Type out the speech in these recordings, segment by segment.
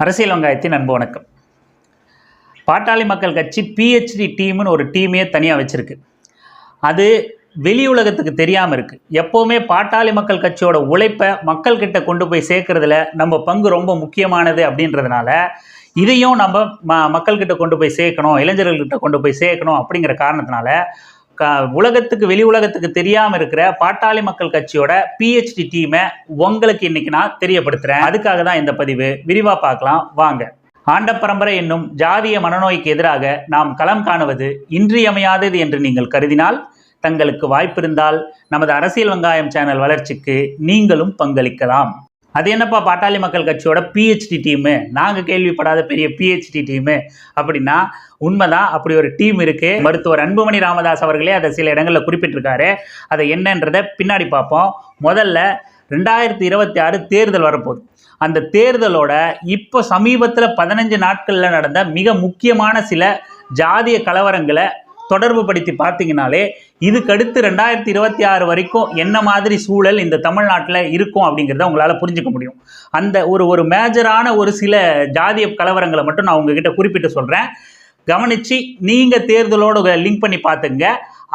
அரசியல் வெங்காயத்தின் அன்பு வணக்கம். பாட்டாளி மக்கள் கட்சி பிஹெச்டி டீம்னு ஒரு டீமே தனியாக வச்சுருக்கு. அது வெளி உலகத்துக்கு தெரியாமல் இருக்குது எப்போவுமே பாட்டாளி மக்கள் கட்சியோட உழைப்பை மக்கள்கிட்ட கொண்டு போய் சேர்க்குறதுல நம்ம பங்கு ரொம்ப முக்கியமானது அப்படின்றதுனால இதையும் நம்ம ம மக்கள்கிட்ட கொண்டு போய் சேர்க்கணும் இளைஞர்கள்கிட்ட கொண்டு போய் சேர்க்கணும் அப்படிங்கிற காரணத்தினால க உலகத்துக்கு வெளி உலகத்துக்கு தெரியாமல் இருக்கிற பாட்டாளி மக்கள் கட்சியோட பிஹெச்டி டீமை உங்களுக்கு இன்னைக்கு நான் தெரியப்படுத்துகிறேன் அதுக்காக தான் இந்த பதிவு. விரிவாக பார்க்கலாம். வாங்க. ஆண்ட பரம்பரை என்னும் ஜாதிய மனநோய்க்கு எதிராக நாம் களம் காணுவது இன்றியமையாதது என்று நீங்கள் கருதினால் தங்களுக்கு வாய்ப்பிருந்தால் நமது அரசியல் வெங்காயம் சேனல் வளர்ச்சிக்கு நீங்களும் பங்களிக்கலாம். அது என்னப்பா பாட்டாளி மக்கள் கட்சியோட பிஹெச்டி டீமு நாங்கள் கேள்விப்படாத பெரிய பிஹெச்டி டீமு அப்படின்னா உண்மைதான் அப்படி ஒரு டீம் இருக்கு. மருத்துவர் அன்புமணி ராமதாஸ் அவர்களே அதை சில இடங்களில் குறிப்பிட்டிருக்காரு. அதை என்னன்றதை பின்னாடி பார்ப்போம். முதல்ல ரெண்டாயிரத்தி இருபத்தி ஆறு தேர்தல் வரப்போகுது. அந்த தேர்தலோட இப்போ சமீபத்தில் பதினஞ்சு நாட்களில் நடந்த மிக முக்கியமான சில ஜாதிய கலவரங்களை தொடர்பு படுத்தி பார்த்தீங்கனாலே இதுக்கடுத்து ரெண்டாயிரத்தி இருபத்தி ஆறு வரைக்கும் என்ன மாதிரி சூழல் இந்த தமிழ்நாட்டில் இருக்கும் அப்படிங்கிறத உங்களால் புரிஞ்சுக்க முடியும். அந்த ஒரு ஒரு மேஜரான ஒரு சில ஜாதிய கலவரங்களை மட்டும் நான் உங்ககிட்ட குறிப்பிட்டு சொல்கிறேன் கவனித்து நீங்கள் தேர்தலோடு லிங்க் பண்ணி பார்த்துங்க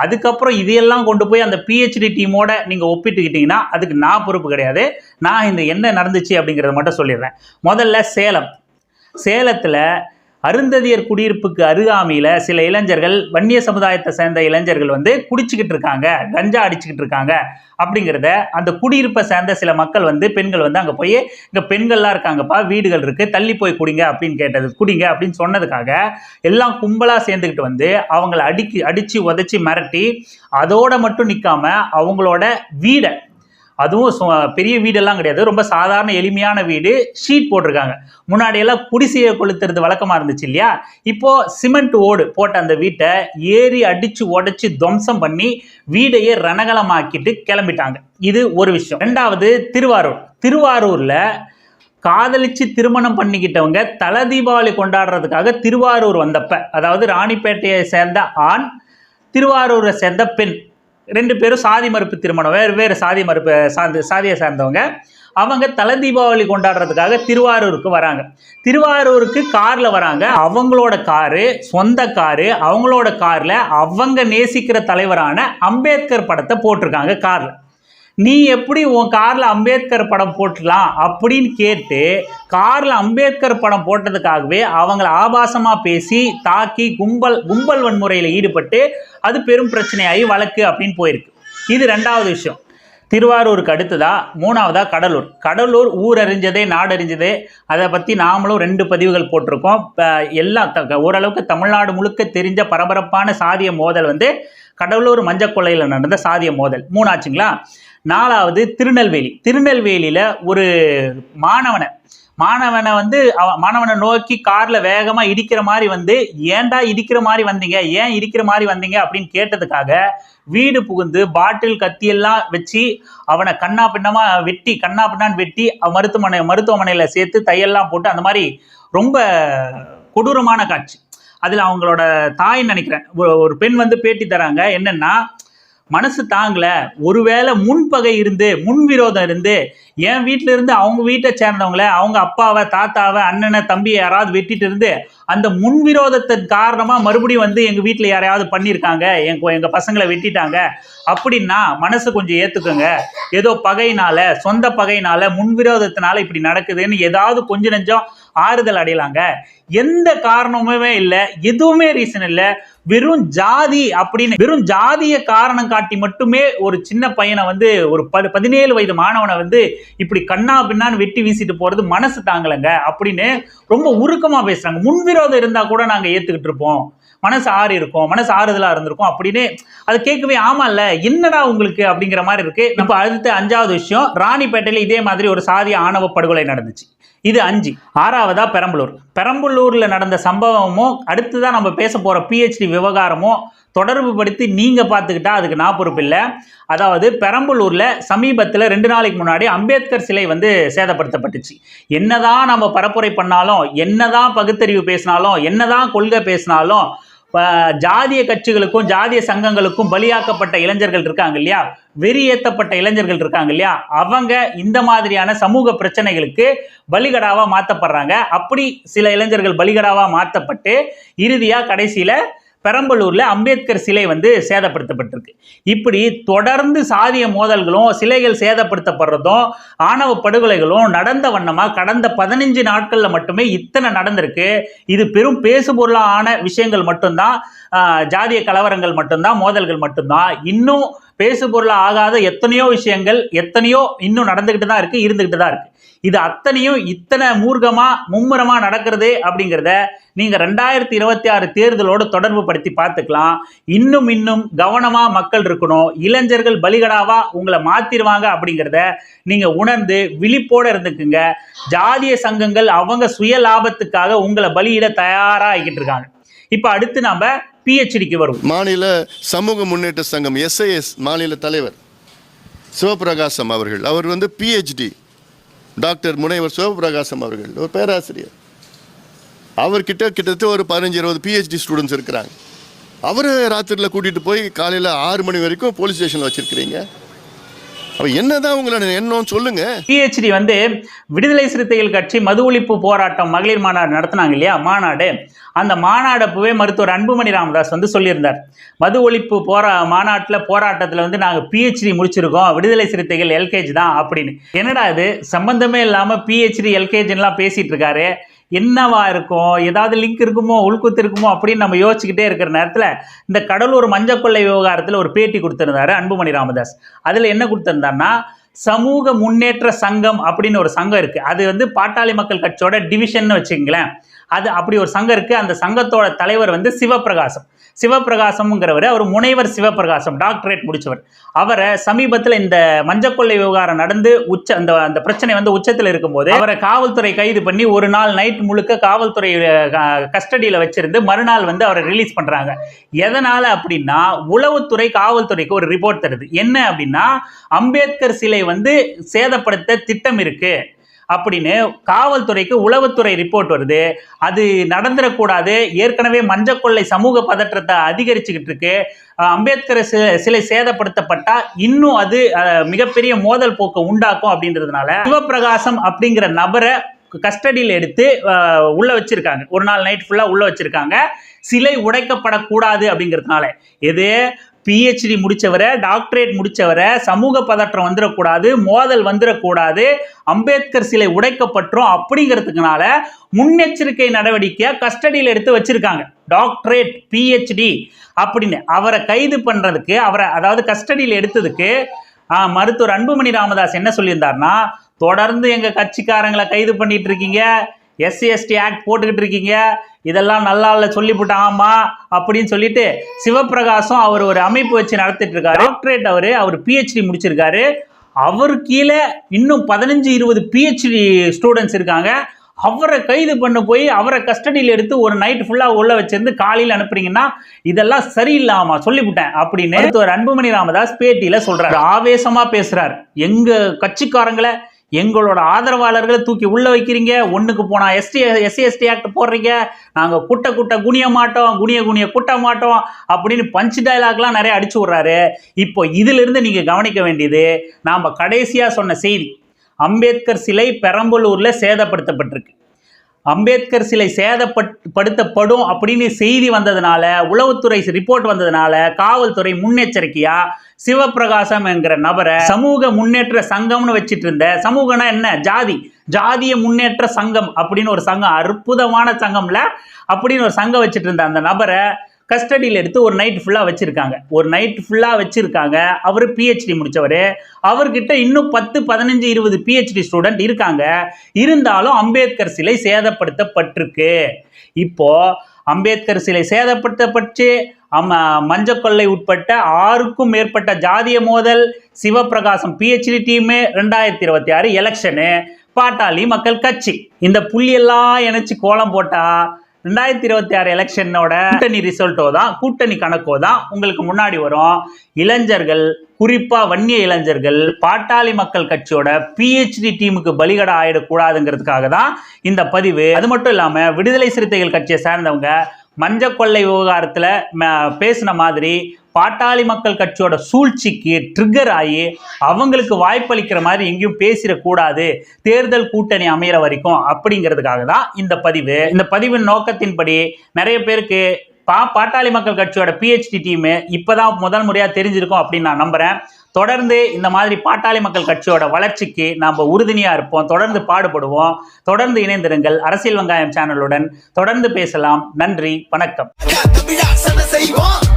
அதுக்கப்புறம் இதையெல்லாம் கொண்டு போய் அந்த பிஹெச்டி டீமோட நீங்கள் ஒப்பிட்டுக்கிட்டிங்கன்னா அதுக்கு நான் பொறுப்பு கிடையாது. நான் இந்த என்ன நடந்துச்சு அப்படிங்கிறத மட்டும் சொல்லிடுறேன். முதல்ல சேலம். சேலத்தில் அருந்ததியர் குடியிருப்புக்கு அருகாமையில் சில இளைஞர்கள் வன்னிய சமுதாயத்தை சேர்ந்த இளைஞர்கள் வந்து குடிச்சிக்கிட்டு இருக்காங்க கஞ்சா அடிச்சுக்கிட்டு இருக்காங்க அப்படிங்கிறத அந்த குடியிருப்பை சேர்ந்த சில மக்கள் வந்து பெண்கள் வந்து அங்கே போய் இங்கே பெண்கள்லாம் இருக்காங்கப்பா வீடுகள் இருக்குது தள்ளி போய் குடிங்க அப்படின்னு கேட்டது குடிங்க அப்படின்னு சொன்னதுக்காக எல்லாம் கும்பலாக சேர்ந்துக்கிட்டு வந்து அவங்கள அடிக்கி அடித்து உதச்சி மிரட்டி அதோட மட்டும் நிற்காம அவங்களோட வீடை அதுவும் சு- பெரிய வீடெல்லாம் கிடையாது. ரொம்ப சாதாரண எளிமையான வீடு. ஷீட் போட்டிருக்காங்க. முன்னாடியெல்லாம் குடிசையை கொளுத்துறது வழக்கமாக இருந்துச்சு இல்லையா? இப்போ சிமெண்ட் ஓடு போட்ட அந்த வீட்டை ஏறி அடிச்சு உடைச்சு துவம்சம் பண்ணி வீடையே ரணகலமாக்கிட்டு கிளம்பிட்டாங்க. இது ஒரு விஷயம். ரெண்டாவது திருவாரூர். திருவாரூர்ல காதலிச்சு திருமணம் பண்ணிக்கிட்டவங்க தல தீபாவளி கொண்டாடுறதுக்காக திருவாரூர் வந்தப்ப அதாவது ராணிப்பேட்டையை சேர்ந்த ஆண் திருவாரூரை சேர்ந்த பெண். ரெண்டு பேரும் சாதி மறுப்பு திருமணம் வேறு வேறு சாதி மறுப்பு சார்ந்து சாதியை சார்ந்தவங்க. அவங்க தலை தீபாவளி கொண்டாடுறதுக்காக திருவாரூருக்கு வராங்க. திருவாரூருக்கு காரில் வராங்க. அவங்களோட காரு சொந்த காரு அவங்களோட காரில் அவங்க நேசிக்கிற தலைவரான அம்பேத்கர் படத்தை போட்டிருக்காங்க காரில். நீ எப்படி உன் காரில் அம்பேத்கர் படம் போட்டலாம் அப்படின்னு கேட்டு காரில் அம்பேத்கர் படம் போட்டதுக்காகவே அவங்கள ஆபாசமாக பேசி தாக்கி கும்பல் கும்பல் வன்முறையில் ஈடுபட்டு அது பெரும் பிரச்சனையாகி வழக்கு அப்படின்னு போயிருக்கு. இது ரெண்டாவது விஷயம். திருவாரூருக்கு அடுத்ததா மூணாவதா கடலூர். கடலூர் ஊரறிஞ்சதே நாடறிஞ்சதே அதை பற்றி நாமளும் ரெண்டு பதிவுகள் போட்டிருக்கோம். ப- எல்லாம் த- ஓரளவுக்கு தமிழ்நாடு முழுக்க தெரிஞ்ச பரபரப்பான சாதிய மோதல் வந்து கடலூர் மஞ்சக்கொள்ளையில் நடந்த சாதிய மோதல். மூணாச்சுங்களா? நாலாவது திருநெல்வேலி. திருநெல்வேலியில் ஒரு மாணவனை மாணவனை வந்து அவ- மாணவனை நோக்கி காரில் வேகமாக இடிக்கிற மாதிரி வந்து ஏன்டா இடிக்கிற மாதிரி வந்தீங்க? ஏன் இடிக்கிற மாதிரி வந்தீங்க? அப்படின்னு கேட்டதுக்காக வீடு புகுந்து பாட்டில் கத்தியெல்லாம் வச்சு அவனை கண்ணா பின்னமா வெட்டி கண்ணா பின்னான்னு வெட்டி மருத்துவமனை மருத்துவமனையில் சேர்த்து தையெல்லாம் போட்டு அந்த மாதிரி ரொம்ப கொடூரமான காட்சி. அதில் அவங்களோட தாயின்னு நினைக்கிறேன். ஒரு- ஒரு பெண் வந்து பேட்டி தராங்க. என்னன்னா மனசு தாங்கல. ஒருவேளை முன்பகை இருந்து முன்விரோதம் இருந்து என் வீட்டில இருந்து அவங்க வீட்டை சேர்ந்தவங்கள அவங்க அப்பாவை தாத்தாவை அண்ணனை தம்பியை யாராவது வெட்டிட்டு இருந்து அந்த முன்விரோதத்தின் காரணமாக மறுபடியும் வந்து எங்கள் வீட்டில் யாரையாவது பண்ணியிருக்காங்க? எங்க எங்கள் பசங்களை வெட்டிட்டாங்க. அப்படின்னா மனசு கொஞ்சம் ஏற்றுக்குங்க ஏதோ பகையினால் சொந்த பகையினால் முன்விரோதத்தினால இப்படி நடக்குதுன்னு ஏதாவது கொஞ்சம் நெஞ்சம் ஆறுதல் அடையலாங்க. எந்த காரணமுமே இல்லை. எதுவுமே ரீசன் இல்லை. வெறும் ஜாதி அப்படின்னு வெறும் ஜாதிய காரணம் காட்டி மட்டுமே ஒரு சின்ன பையனை வந்து ஒரு ப பதினேழு வயது மாணவனை வந்து இப்படி கண்ணா பின்னான்னு வெட்டி வீசிட்டு போறது மனசு தாங்கலைங்க அப்படின்னு ரொம்ப உருக்கமா பேசுறாங்க. விரோதம் இருந்தால் கூட நாங்கள் ஏத்துக்கிட்டு இருப்போம். மனசு ஆறு இருக்கும். மனசு ஆறுதலாக இருந்திருக்கும் அப்படின்னு அது கேட்கவே ஆமா இல்ல? என்னடா உங்களுக்கு அப்படிங்கிற மாதிரி இருக்கு. இப்போ அடுத்த அஞ்சாவது விஷயம். ராணிப்பேட்டையில இதே மாதிரி ஒரு சாதிய ஆணவ படுகொலை நடந்துச்சு. இது அஞ்சு. ஆறாவதா பெரம்பலூர். பெரம்பலூரில் நடந்த சம்பவமும் அடுத்துதான் நம்ம பேச போகிற பிஹெச்டி விவகாரமும் தொடர்பு படுத்தி நீங்கள் பார்த்துக்கிட்டா அதுக்கு நான் பொறுப்பு இல்லை. அதாவது பெரம்பலூரில் சமீபத்தில் ரெண்டு நாளைக்கு முன்னாடி அம்பேத்கர் சிலை வந்து சேதப்படுத்தப்பட்டுச்சு. என்னதான் நம்ம பரப்புரை பண்ணாலும் என்னதான் பகுத்தறிவு பேசினாலும் என்னதான் கொள்கை பேசினாலும் ஜாதிய கட்சிகளுக்கும் ஜாதிய சங்கங்களுக்கும் பலியாக்கப்பட்ட இளைஞர்கள் இருக்காங்க இல்லையா? வெறியேத்தப்பட்ட இளைஞர்கள் இருக்காங்க இல்லையா? அவங்க இந்த மாதிரியான சமூக பிரச்சனைகளுக்கு பலிகடாவாக மாற்றப்படுறாங்க அப்படி சில இளைஞர்கள் பலிகடாவாக மாற்றப்பட்டு இறுதியாக கடைசியில் பெரம்பலூரில் அம்பேத்கர் சிலை வந்து சேதப்படுத்தப்பட்டிருக்கு. இப்படி தொடர்ந்து சாதிய மோதல்களும் சிலைகள் சேதப்படுத்தப்படுறதும் ஆணவ படுகொலைகளும் நடந்த வண்ணமாக கடந்த பதினஞ்சு நாட்களில் மட்டுமே இத்தனை நடந்திருக்கு. இது பெரும் பேசுபொருளான ஆன விஷயங்கள் மட்டும்தான் ஜாதிய கலவரங்கள் மட்டும்தான் மோதல்கள் மட்டும்தான். இன்னும் பேசுபொருளாக ஆகாத எத்தனையோ விஷயங்கள் எத்தனையோ இன்னும் நடந்துக்கிட்டு தான் இருக்குது இருந்துக்கிட்டு தான் இருக்குது இது அத்தனையும் இத்தனை மூர்க்கமாக மும்முரமாக நடக்கிறது அப்படிங்கிறத நீங்கள் ரெண்டாயிரத்தி இருபத்தி ஆறு தேர்தலோடு தொடர்பு படுத்தி பார்த்துக்கலாம். இன்னும் இன்னும் கவனமாக மக்கள் இருக்கணும். இளைஞர்கள் பலிகடாவா உங்களை மாத்திருவாங்க அப்படிங்கிறத நீங்கள் உணர்ந்து விழிப்போட இருந்துக்குங்க. ஜாதிய சங்கங்கள் அவங்க சுய லாபத்துக்காக உங்களை பலியிட தயாராக ஆகிக்கிட்டு இருக்காங்க. இப்போ அடுத்து நாம் பிஹெச்டிக்கு வருவோம். மாநில சமூக முன்னேற்ற சங்கம் எஸ்ஐஎஸ் மாநில தலைவர் சிவபிரகாசம் அவர்கள். அவர் வந்து பிஹெச்டி டாக்டர் முனைவர் சிவபிரகாசம் அவர்கள் ஒரு பேராசிரியர். அவர்கிட்ட கிட்டத்தட்ட ஒரு பதினஞ்சு இருபது பிஹெச்டி ஸ்டூடெண்ட்ஸ் இருக்கிறாங்க. அவரை ராத்திரியில் கூட்டிகிட்டு போய் காலையில் ஆறு மணி வரைக்கும் போலீஸ் ஸ்டேஷனில் வச்சுருக்கிறீங்க. அப்போ என்னதான் உங்களோட எண்ணம் சொல்லுங்கள் பிஹெச்டி வந்து விடுதலை சிறுத்தைகள் கட்சி மது ஒழிப்பு போராட்டம் மகளிர் மாநாடு நடத்தினாங்க இல்லையா? மாநாடு. அந்த மாநாடு அப்பவே மருத்துவர் அன்புமணி ராமதாஸ் வந்து சொல்லியிருந்தார். மது ஒழிப்பு போரா மாநாட்டில் போராட்டத்தில் வந்து நாங்கள் பிஹெச்டி முடிச்சிருக்கோம். விடுதலை சிறுத்தைகள் எல்கேஜி தான் அப்படின்னு. என்னடா இது? சம்பந்தமே இல்லாமல் பிஹெச்டி எல்கேஜின்லாம் பேசிட்டு இருக்காரு. என்னவா இருக்கும்? ஏதாவது லிங்க் இருக்குமோ உள்குத்து இருக்குமோ அப்படின்னு நம்ம யோசிச்சுக்கிட்டே இருக்கிற நேரத்தில் இந்த கடலூர் மஞ்சள் கொள்ளை விவகாரத்தில் ஒரு பேட்டி கொடுத்துருந்தாரு அன்புமணி ராமதாஸ். அதில் என்ன கொடுத்துருந்தாருன்னா சமூக முன்னேற்ற சங்கம் அப்படின்னு ஒரு சங்கம் இருக்குது அது வந்து பாட்டாளி மக்கள் கட்சியோட டிவிஷன் வச்சுங்களேன் அது அப்படி ஒரு சங்கம் இருக்குது அந்த சங்கத்தோட தலைவர் வந்து சிவபிரகாசம். சிவபிரகாசம்ங்கிறவர் அவர் முனைவர் சிவபிரகாசம் டாக்டரேட் முடிச்சவர். அவரை சமீபத்தில் இந்த மஞ்சக்கொள்ளை விவகாரம் நடந்து உச்ச அந்த அந்த பிரச்சனை வந்து உச்சத்தில் இருக்கும்போது அவரை காவல்துறை கைது பண்ணி ஒரு நாள் நைட் முழுக்க காவல்துறை கஸ்டடியில் வச்சிருந்து மறுநாள் வந்து அவரை ரிலீஸ் பண்ணுறாங்க எதனால் அப்படின்னா உளவுத்துறை காவல்துறைக்கு ஒரு ரிப்போர்ட் தருது. என்ன அப்படின்னா அம்பேத்கர் சிலை வந்து சேதப்படுத்த திட்டம் இருக்குது அப்படின்னு காவல்துறைக்கு உளவுத்துறை ரிப்போர்ட் வருது. அது நடந்துடக்கூடாது. ஏற்கனவே மஞ்சக்கொள்ளை சமூக பதற்றத்தை அதிகரிச்சுக்கிட்டு இருக்கு. அம்பேத்கர் சிலை சேதப்படுத்தப்பட்டா இன்னும் அது மிகப்பெரிய மோதல் போக்கு உண்டாக்கும் அப்படின்றதுனால சிவபிரகாசம் அப்படிங்கிற நபரை கஸ்டடியில் எடுத்து உள்ளே உள்ள வச்சிருக்காங்க. ஒரு நாள் நைட் ஃபுல்லாக உள்ள வச்சிருக்காங்க. சிலை உடைக்கப்படக்கூடாது அப்படிங்கிறதுனால. எது? பிஹெச்டி முடித்தவரை டாக்டரேட் முடித்தவரை சமூக பதற்றம் வந்துடக்கூடாது மோதல் வந்துடக்கூடாது அம்பேத்கர் சிலை உடைக்கப்பட்டுரும் அப்படிங்கிறதுக்குனால முன்னெச்சரிக்கை நடவடிக்கையை கஸ்டடியில் எடுத்து வச்சிருக்காங்க. டாக்டரேட் பிஹெச்டி அப்படின்னு அவரை கைது பண்ணுறதுக்கு அவரை அதாவது கஸ்டடியில் எடுத்ததுக்கு மருத்துவர் அன்புமணி ராமதாஸ் என்ன சொல்லியிருந்தார்னா தொடர்ந்து எங்கள் கட்சிக்காரங்களை கைது பண்ணிகிட்டு இருக்கீங்க எஸ்சி எஸ்டி ஆக்ட் போட்டுக்கிட்டு இருக்கீங்க இதெல்லாம் நல்லா இல்லை சொல்லிவிட்டு ஆமா அப்படின்னு சொல்லிட்டு சிவபிரகாசம் அவர் ஒரு அமைப்பு வச்சு நடத்திட்டு இருக்காரு டாக்டரேட் அவர் அவர் பிஹெச்டி முடிச்சிருக்காரு. அவர் கீழே இன்னும் பதினஞ்சு இருபது பிஹெச்டி ஸ்டூடெண்ட்ஸ் இருக்காங்க. அவரை கைது பண்ண போய் அவரை கஸ்டடியில் எடுத்து ஒரு நைட் ஃபுல்லாக உள்ள வச்சிருந்து காலையில் அனுப்புறீங்கன்னா இதெல்லாம் சரியில்லாமா சொல்லிவிட்டேன் அப்படின்னு ஒரு அன்புமணி ராமதாஸ் பேட்டியில் சொல்கிறார் ஆவேசமாக பேசுகிறார் எங்கள் கட்சிக்காரங்களை எங்களோட ஆதரவாளர்களை தூக்கி உள்ளே வைக்கிறீங்க. ஒன்றுக்கு போனால் எஸ்டி எஸ்சி எஸ்டி ஆக்ட் போடுறீங்க. நாங்கள் குட்ட குட்ட குனிய மாட்டோம் குனிய குனிய குட்ட மாட்டோம் அப்படின்னு பஞ்ச் டைலாக்லாம் நிறைய அடிச்சு விடுறாரு. இப்போ இதிலிருந்து நீங்கள் கவனிக்க வேண்டியது நாம் கடைசியாக சொன்ன செய்தி அம்பேத்கர் சிலை பெரம்பலூரில் சேதப்படுத்தப்பட்டிருக்கு. அம்பேத்கர் சிலை சேதப்படுத்தப்படும் அப்படின்னு செய்தி வந்ததுனால உளவுத்துறை ரிப்போர்ட் வந்ததுனால காவல்துறை முன்னெச்சரிக்கையா சிவபிரகாசம் என்கிற நபரை சமூக முன்னேற்ற சங்கம்னு வச்சுட்டு இருந்த சமூகம்னா என்ன? ஜாதி. ஜாதிய முன்னேற்ற சங்கம் அப்படின்னு ஒரு சங்கம் அற்புதமான சங்கம்ல அப்படின்னு ஒரு சங்கம் வச்சுட்டு இருந்த அந்த நபரை கஸ்டடியில் எடுத்து ஒரு நைட் ஃபுல்லாக வச்சுருக்காங்க. ஒரு நைட் ஃபுல்லாக வச்சுருக்காங்க. அவர் பிஹெச்டி முடித்தவர் அவர்கிட்ட இன்னும் பத்து பதினஞ்சு இருபது பிஹெச்டி ஸ்டூடெண்ட் இருக்காங்க. இருந்தாலும் அம்பேத்கர் சிலை சேதப்படுத்தப்பட்டிருக்கு. இப்போது அம்பேத்கர் சிலை சேதப்படுத்தப்பட்டு அம்ம மஞ்சக்கொள்ளை உட்பட்ட ஆறுக்கும் மேற்பட்ட ஜாதிய மோதல் சிவபிரகாசம் பிஹெச்டி டீமு ரெண்டாயிரத்தி இருபத்தி ஆறு எலெக்ஷனு பாட்டாளி மக்கள் கட்சி. இந்த புள்ளியெல்லாம் இணைச்சி கோலம் போட்டால் ரெண்டாயிரத்தி இருபத்தி ஆறு எலெக்ஷனோட கூட்டணி ரிசல்ட்டோ தான் கூட்டணி கணக்கோ தான் உங்களுக்கு முன்னாடி வரும். இளைஞர்கள் குறிப்பா வன்னிய இளைஞர்கள் பாட்டாளி மக்கள் கட்சியோட பிஹெச்டி டீமுக்கு பலிகடா ஆயிடக்கூடாதுங்கிறதுக்காக தான் இந்த பதிவு. அது மட்டும் இல்லாம விடுதலை சிறுத்தைகள் கட்சியை சார்ந்தவங்க மஞ்ச கொள்ளை விவகாரத்தில் பேசின மாதிரி பாட்டாளி மக்கள் கட்சியோட சூழ்ச்சிக்கு ட்ரிகர் ஆகி அவங்களுக்கு வாய்ப்பளிக்கிற மாதிரி எங்கேயும் பேசிடக்கூடாது. தேர்தல் கூட்டணி அமையிற வரைக்கும் அப்படிங்கிறதுக்காக தான் இந்த பதிவு. இந்த பதிவின் நோக்கத்தின்படி நிறைய பேருக்கு பா பாட்டாளி மக்கள் கட்சியோட பிஹெச்டி டீமு இப்போ தான் முதல் முறையாக தெரிஞ்சிருக்கும் அப்படின்னு நான் நம்புகிறேன் தொடர்ந்து இந்த மாதிரி பாட்டாளி மக்கள் கட்சியோட வளர்ச்சிக்கு நாம் உறுதுணையாக இருப்போம். தொடர்ந்து பாடுபடுவோம். தொடர்ந்து இணைந்திருங்கள் அரசியல் வெங்காயம் சேனலுடன் தொடர்ந்து பேசலாம். நன்றி. வணக்கம். செய்வோம்.